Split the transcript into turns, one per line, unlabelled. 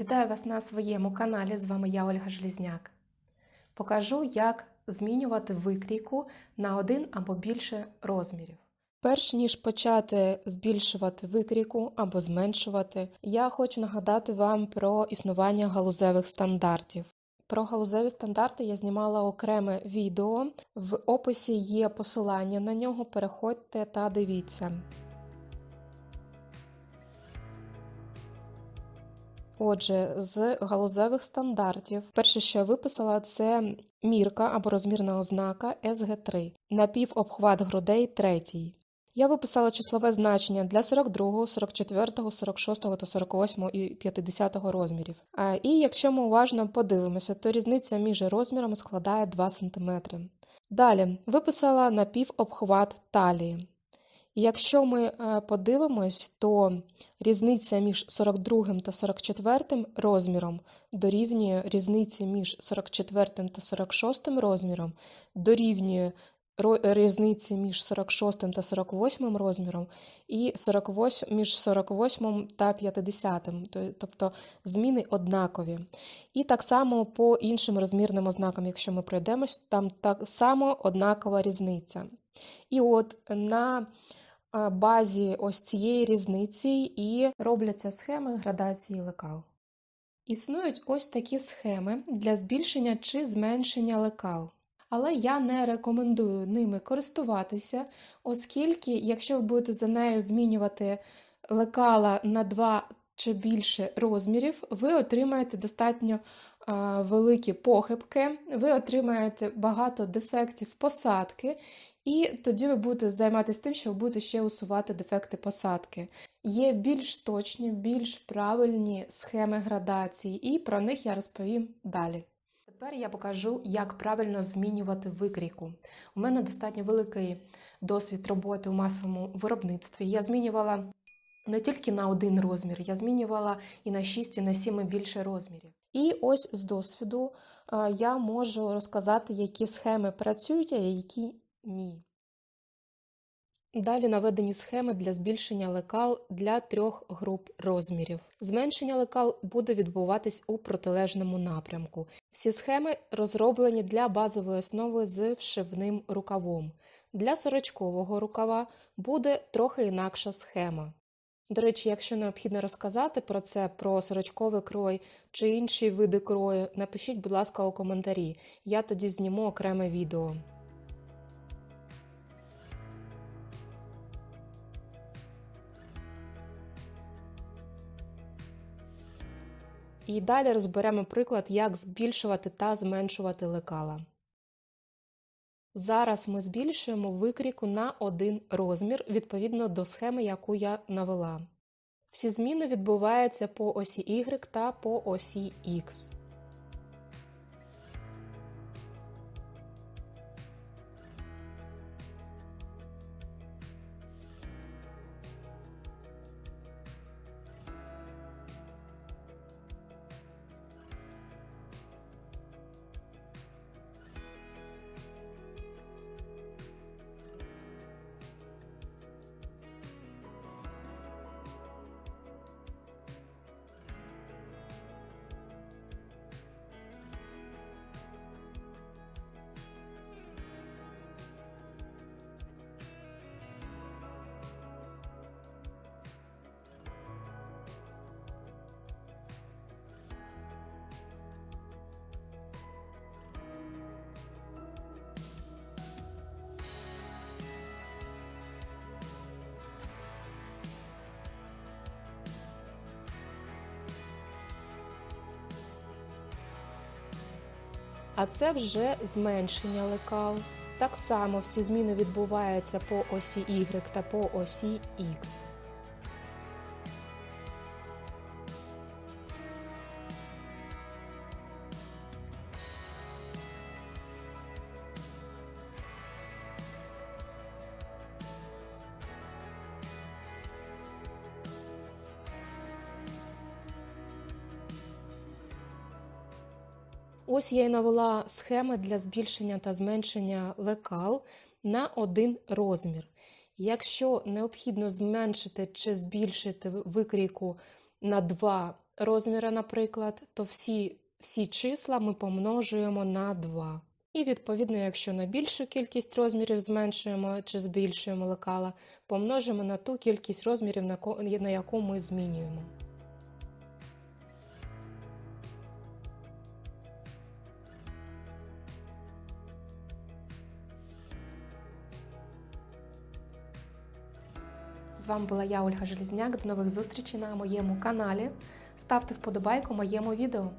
Вітаю вас на своєму каналі. З вами я Ольга Желізняк. Покажу, як змінювати викрійку на один або більше розмірів. Перш ніж почати збільшувати викрійку або зменшувати, я хочу нагадати вам про існування галузевих стандартів. Про галузеві стандарти я знімала окреме відео. В описі є посилання на нього. Переходьте та дивіться. Отже, з галузевих стандартів, перше, що я виписала, це мірка або розмірна ознака СГ3, напівобхват грудей третій. Я виписала числове значення для 42, 44, 46 та 48 і 50 розмірів. І якщо ми уважно подивимося, то різниця між розмірами складає 2 см. Далі виписала напівобхват талії. Якщо ми е, подивимось, то різниця між 42 та 44 розміром дорівнює різниці між 44 та 46 розміром, дорівнює різниці між 46 та 48 розміром і 48, між 48 та 50, То- тобто зміни однакові. І так само по іншим розмірним ознакам, якщо ми пройдемось, там так само однакова різниця. І от на базі ось цієї різниці і робляться схеми градації лекал. Існують ось такі схеми для збільшення чи зменшення лекал. Але я не рекомендую ними користуватися, оскільки, якщо ви будете за нею змінювати лекала на 2 чи більше розмірів, ви отримаєте достатньо великі похибки, ви отримаєте багато дефектів посадки, і тоді ви будете займатися тим, що ви будете ще усувати дефекти посадки. Є більш точні, більш правильні схеми градації, і про них я розповім далі. Тепер я покажу, як правильно змінювати викрійку. У мене достатньо великий досвід роботи у масовому виробництві. Я змінювала не тільки на один розмір, я змінювала і на 6, і на 7 і більше розмірів. І ось з досвіду я можу розказати, які схеми працюють, а які ні. Далі наведені схеми для збільшення лекал для трьох груп розмірів. Зменшення лекал буде відбуватись у протилежному напрямку. Всі схеми розроблені для базової основи з вшивним рукавом. Для сорочкового рукава буде трохи інакша схема. До речі, якщо необхідно розказати про це, про сорочковий крой чи інші види крою, напишіть, будь ласка, у коментарі. Я тоді зніму окреме відео. І далі розберемо приклад, як збільшувати та зменшувати лекала. Зараз ми збільшуємо викрійку на один розмір відповідно до схеми, яку я навела. Всі зміни відбуваються по осі Y та по осі X. А це вже зменшення лекал. Так само всі зміни відбуваються по осі Y та по осі X. Ось я і навела схеми для збільшення та зменшення лекал на один розмір. Якщо необхідно зменшити чи збільшити викрійку на два розміри, наприклад, то всі, всі числа ми помножуємо на 2. І, відповідно, якщо на більшу кількість розмірів зменшуємо чи збільшуємо лекала, помножимо на ту кількість розмірів, на яку ми змінюємо. З вами була я, Ольга Желізняк. До нових зустрічей на моєму каналі. Ставте вподобайку моєму відео.